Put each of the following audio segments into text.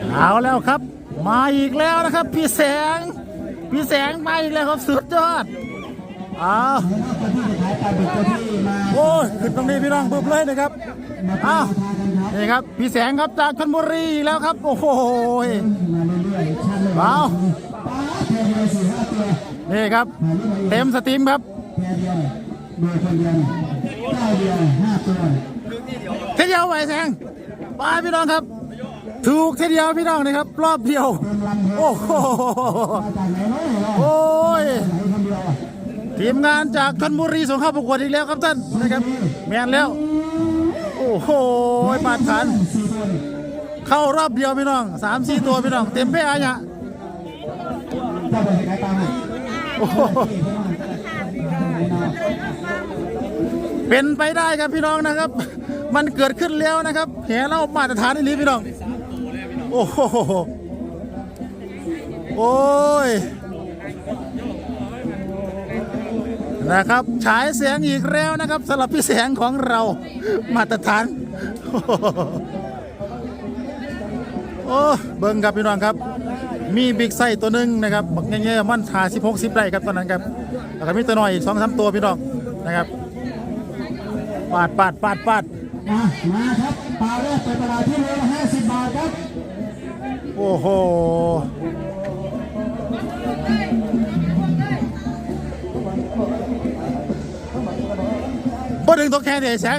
เอาแล้วครับ มาอีกแล้วนะครับ พี่แสง พี่แสงมาอีกแล้วครับสุดยอดเอาโอ้ยขึ้นตรงนี้พี่น้องบึบเลยนะครับเอานี่ครับ พี่แสงครับจากชนบุรีอีกแล้วครับ โอ้โหเอานี่ครับ เต็มสตรีมครับเที่ยวไหวแสงไปพี่น้องครับ ถูกทีเดียวพี่น้องนะครับ รอบเดียว โอ้โหโอ้ยทีมงานจากชนบุรีส่งเข้าประกวดอีกแล้วครับท่านนะครับแมนแล้ว โอ้โหปาดขัน เข้ารอบเดียวพี่น้องสามสี่ตัวพี่น้อง เต็มเป้อะเนี่ยเป็นไปได้ครับพี่น้องนะครับ มันเกิดขึ้นแล้วนะครับแหเรามาตรฐานนี่พี่น้อง โอ้โหโอ้ย นะครับฉายแสงอีกแล้วนะครับสำหรับพี่แสงของเรามาตรฐาน โอ้เบิ้งครับพี่น้องครับ มีบิ๊กไซตัวหนึ่งนะครับบักเงี้ยๆมันหาสิบหกสิบได้ครับตอนนั้นครับแล้วก็มีตัวน้อยอีกสองสามตัวพี่น้องนะครับปาดปาดปาดปาดมามาครับปลาแรกเป็นปลาที่โลละห้าสิบบาทครับ อ้โห บ่ดึงตัวแค่เดียแสง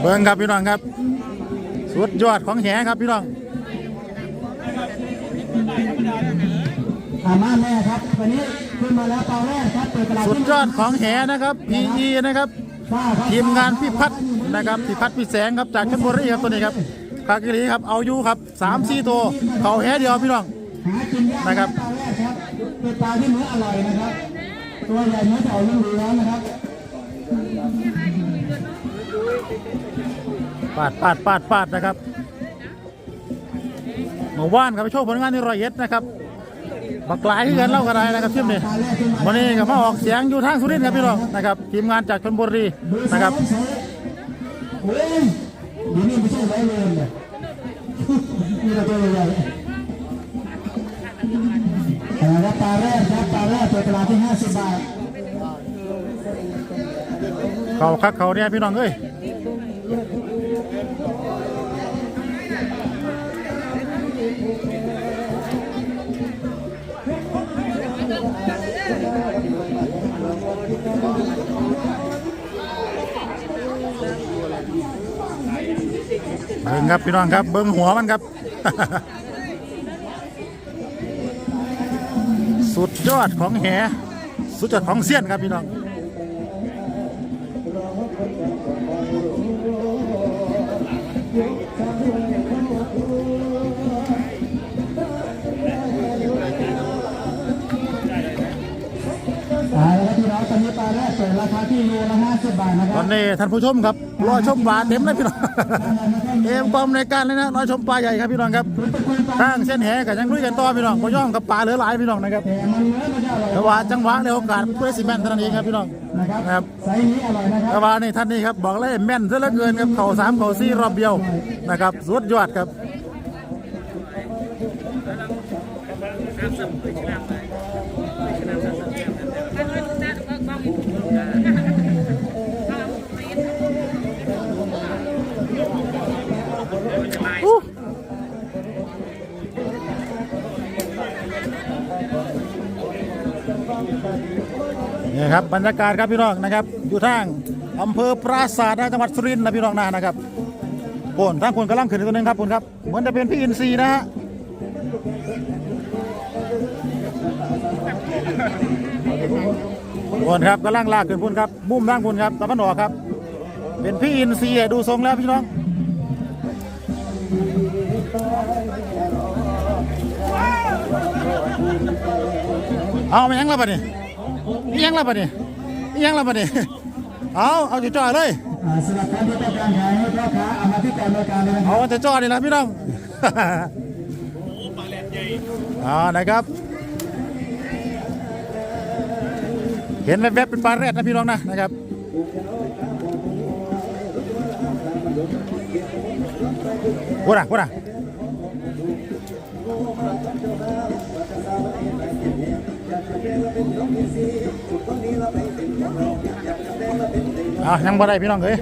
เบิ่งครับพี่น้องครับ สุดยอดของแหครับพี่น้องอามาแม่ครับวันนี้ ขึ้นมาแล้วปลาแรกครับเปิดตลาดสุดยอดของแหนะครับ PE นะครับป้าครับทีมงานพี่พัฒน์นะครับพี่พัฒน์พี่แสงครับจากชลบุรีครับตัวนี้ครับคากิรีครับเอาอยู่ครับสามสี่ตัวเขาแหเดียวพี่น้องหากินยากนะครับปลาแรกครับเป็นปลาที่เนื้ออร่อยนะครับตัวใหญ่เนื้อจะออกเหลืองๆนะครับปาดปาดปาดปาดนะครับเมื่อวานครับไปโชว์ผลงานที่ร้อยเอ็ดนะครับ บักหลายที่กันเล่ากันได้นะครับทีมนี้ปลาแรกขึ้นมาวันนี้ก็มาออกเสียงอยู่ทางสุรินทร์ครับพี่น้องนะครับทีมงานจากชลบุรีนะครับเบอสองเฮ้ยเดี๋ยวนี้ไม่ใช่ร้อยเวรเลยนี่เราตัวใหญ่ๆเอาละครับปลาแรกครับปลาแรกเปิดตลาดที่ห้าสิบบาทเขาคักเขาเนี่ยพี่น้องเอ้ย เบิ้งครับพี่น้องครับ เบิ้งหัวมันครับ สุดยอดของแห สุดยอดของเสี้ยนครับพี่น้อง อนนี้ท่านผู้ชมครับรอชมปลาเต็มเลยพี่น้องเอ็มกอมในการเลยนะรอชมปลาใหญ่ครับพี่น้องครับทางเส้นแหกับยังลุยกันต่อพี่น้องพย่อมกับปลาเหลือหลายพี่น้องนะครับแต่มันเนื้อมันจะอร่อยแต่ว่าจังหวะในโอกาสเพื่อสิแม่นเท่านั้นเองครับพี่น้องนะครับนะครับะคแต่ว่านี่ท่านนี้ครับบอกเลยแม่นซะเหลือเกินครับเข่าสามเข่าสี่รอบเดียวนะครับสุดยอดครับ นี่ครับบรรยากาศครับพี่น้องนะครับ อยู่ทางอำเภอปราสาทนะจังหวัดสุรินทร์นะพี่น้องนะนะครับโอนทางคนกำลังขึ้นอีกตัวหนึงครับคุณครับเหมือนจะเป็นพี่อินซีนะฮะโอนครับกำลังลากขึ้นพุ่นครับมุมทางพุ่นครับตะวันออกครับ เป็นพี่อินซีย์ดูทรงแล้วพี่น้องเอามายังละปะเนี่ย ยังละปะเนี่ยยังละปะเนี่ยเอาเอาจุจ่อเลย อ่าสำหรับท่านที่ต้องการขายให้พ่อค้าเอามาที่การบริการเลยนะคเอารับแต่จอนี่แหละพี่น้อง อ่านะครับ เห็นแวบๆเป็นปลาแรดนะพี่น้องนะนะครับวัวน่ะวัวน่ะ อะยังบ่ได้พี่น้องเอ้ย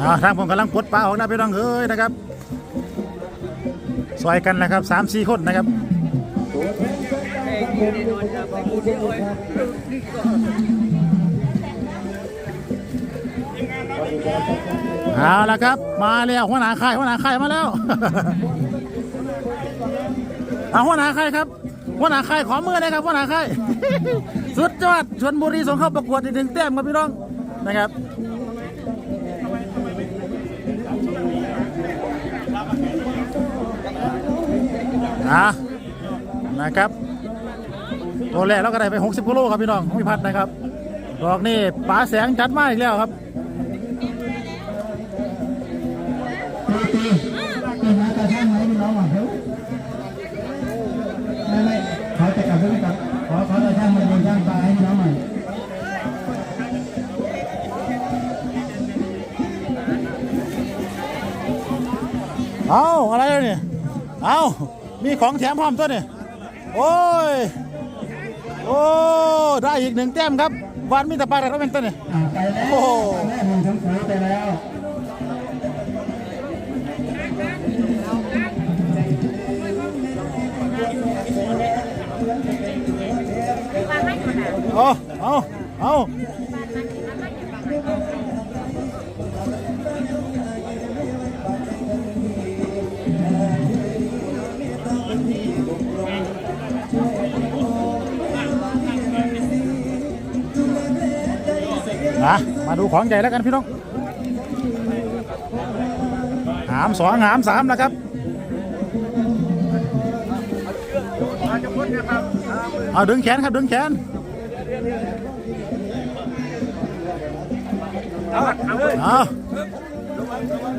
อ่าทางผมกำลังปดปลาออกนะพี่น้องเอ้ยนะครับซอยกันนะครับสามสี่คนนะครับ เอาละครับ มาแล้วหัวหน้าค่ายหัวหน้าค่ายมาแล้วเอาหัวหน้าค่ายครับหัวหน้าค่ายขอมือเลยครับหัวหน้าค่ายสุดยอดชนบุรีส่งเข้าประกวดอีกหนึ่งแต้มครับพี่น้องนะครับอะนะครับ ตัวแรกเราก็ได้ไป 60กิโลครับพี่น้องของพี่พัดนะครับดอกนี่ป๋าแสงจัดมาอีกแล้วครับตีตีตีมาตาช่างไหมพี่น้องอะเฮ้ยไม่ไม่ขอจะกลับไปกลับขอขอตาช่างมาดูช่างปลาให้พี่น้องหน่อยเอาอะไรเนี่ยเอามีของแถมพร้อมตัวเนี่ยโอ้ย โอ้ได้อีกหนึ่งแต้มครับวันมีแต่ปลาอะไรก็เป็นตัวเนี่ยอ่าไปแล้วโอ้โหแม่หนึ่งชมพูไปแล้วเอาเอาเอา นะมาดูของใหญ่แล้วกันพี่น้องหามสองหามสามนะครับเอาดึงแขนครับดึงแขนเอา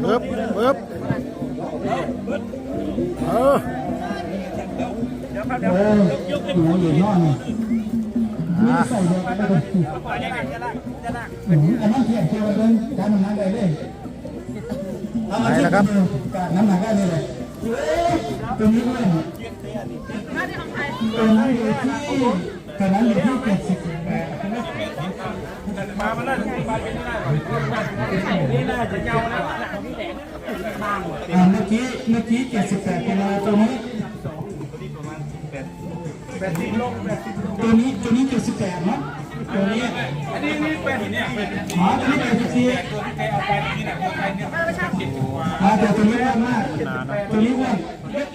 ปึ๊บปึ๊บเออเออหนูอยู่นอนนี่ นี่ใส่เดียวกันเลยอันนั้นเทียบเทียบกันการน้ำหนักได้เลยเอามาเทียบกันการน้ำหนักได้เลยตัวนี้ด้วยตัวนั้อยู่ที่ตัวนั้นอยู่ที่เจ็ดสิบแปดอ่าเมื่อกี้เมื่อกี้78กิโลตัวนี้ ตัวนี้ตัวนี้78เนาะตัวนี้อันนี้นี่เป็นเนี่ยอ๋อตัวนี้84ตัวนี้ใครเอาไปนี่นะตัวใครเนี่ยอ่าแต่ตัวนี้อ้วนมากตัวนี้อ้วน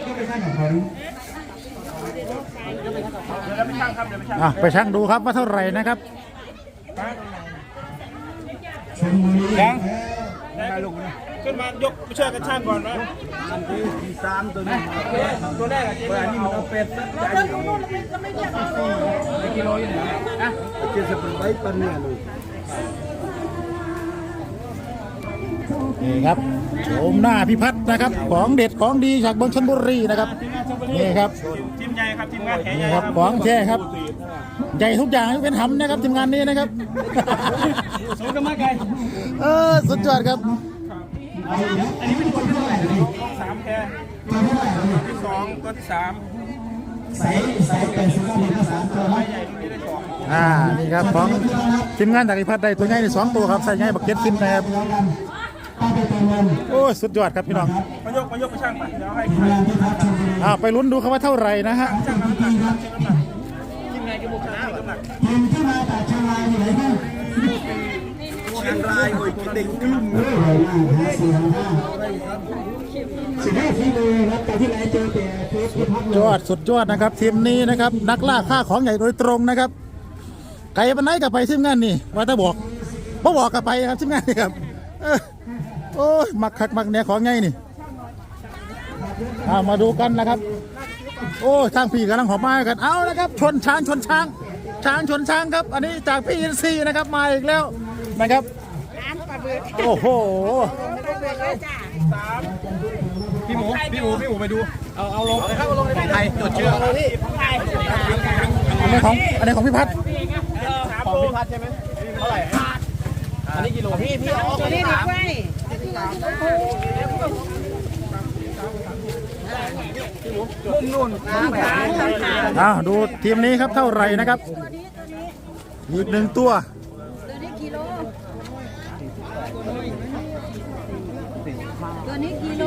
ก็ไปช่างกับเขาอะไปชั่งดูครับว่าเท่าไหร่นะครับชมบุรี ขึ้นมายกเชือกกันช่างก่อนนะสามตัวนี้ตัวแรกอะเจ๊อันนี้มันเอาเป็ดสักจานกิโลอยู่ไหนนะเจ็ดสิบใบปันเนี่ยลูกนี่ครับโฉมหน้าพิพัฒน์นะครับ ของเด็ดของดีจากเมืองชนบุรีนะครับนี่ครับทีมใหญ่ครับทีมงานแขนใหนี่ญ่ครับของแท้ครับใหญ่ทุกอย่างยกเป็นหำนะครับทีมงานนี้นะครับสูงกันมากไกลเออสุดยอดครับ อันนี้เป็นคนเท่าไหร่เลยสามแค่ตัวเท่าไหร่เลยที่สองตัวที่สามใส่ใส่89มีภาษาตัวนะใหญ่ตรงนี้ได้สองอ่า นี่ครับของทีมงานจากพิพัฒน์ได้ตัวใหญ่ในสองตัวครับ ใส่ใหญ่บักเก็ตฟินนะครับแล้วกันป้าไปเติมเงินโอ้ยสุดยอดครับพี่น้องมายกมายกไปช่างไปเดี๋ยวให้ทีมงานที่พักชมบุรีอ่าไปลุ้นดูครับว่าเท่าไหร่นะฮะช่างน้ำหนักครับช่างน้ำหนักทีมงานกี่โมงชนะน้ำหนักทีมที่มาจากเชียงรายอยู่ไหนบ้าง เชียงรายโอ้ยเด็กขึ้นเลยมากห้าสี่ห้าห้าสิบห้าทีเลยครับแต่ที่ไหนเจอแต่เทปที่พักเลยยอดสุดยอดนะครับ ทีมนี้นะครับ นักล่าค่าของใหญ่โดยตรงนะครับ ไก่ปันไหนกับไปทีมงานนี่ว่าถ้าบอกบ่บอกกับไปครับทีมงานนี่ครับเออโอ้ยมักคักมักเนี่ยของไงนี่ามาดูกันนะครับ โอ้ยทางพี่กำลังหอบม้กันเอานะครับ ชนช้างชนช้าง ช้างชนช้างครับ อันนี้จากพี่อินซีนะครับมาอีกแล้ว นะครับโอ้โหพี่หมูพี่หมูพี่หมูไปดูเอาเอาลงครับลงในไทยจดชื่ออันนี้ของอันนี้ของพี่พัฒน์ของพี่พัดใช่ไหมเท่าไหร่อันนี้กิโลพี่พี่เอาตัวนี้ดีกว่าอ้าวดูทีมนี้ครับเท่าไหร่นะครับอีกหนึ่งตัวตัวนี้กิโลตัว นี้กิโล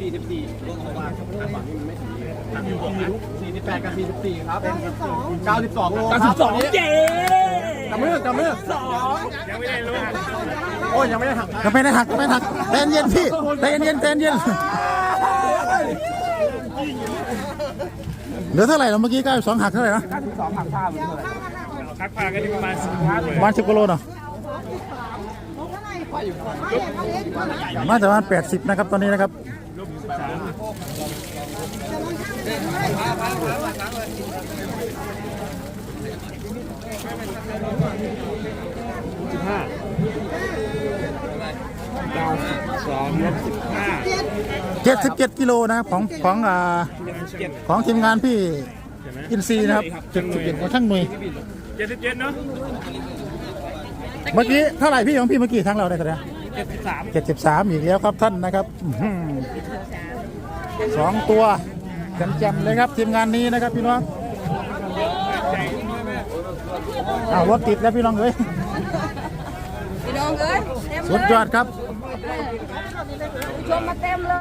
สี่สิบสี่ลงมาฝั่งนี้มันไม่ถึงสี่สิบแปดกับสี่สิบสี่ครับเก้าสิบสองโลเก้าสิบสองเจ๊จับมือจับมือสองยังไม่ได้รู้โอ้ยยังไม่ได้หักยังไม่ได้หักยังไม่ได้หักเต้นเย็นพี่เต้นเย็นเต้นเย็นเหลือเท่าไหร่เราเมื่อกี้เก้าสองหักเท่าไหร่นะสองหักผ้ามันเท่าไหร่หักผ้ากันประมาณสิบห้าเลยประมาณสิบกิโลเนาะ น่าจะประมาณแปดสิบนะครับตอนนี้นะครับเก้าสิบสองลบสิบห้าเจ็ดสิบเจ็ดกิโลนะของของอ่าของทีมงานพี่อินซีนะครับเจ็ดสิบเจ็ดของช่างหน่วยเจ็ดสิบเจ็ดเนาะ เมื่อกี้เท่าไหร่พี่ของพี่เมื่อกี้ทั้งเราได้เท่าไหร่เจ็ดสิบสามเจ็ดสิบสามอีกแล้วครับท่านนะครับอื้อหือสองตัวแจ่มๆเลยครับทีมงานนี้นะครับพี่น้องอ้าวรถติดแล้วพี่น้องเอ้ยพี่น้องเอ้ยเต็มสุดยอดครับชมมาเต็มเลย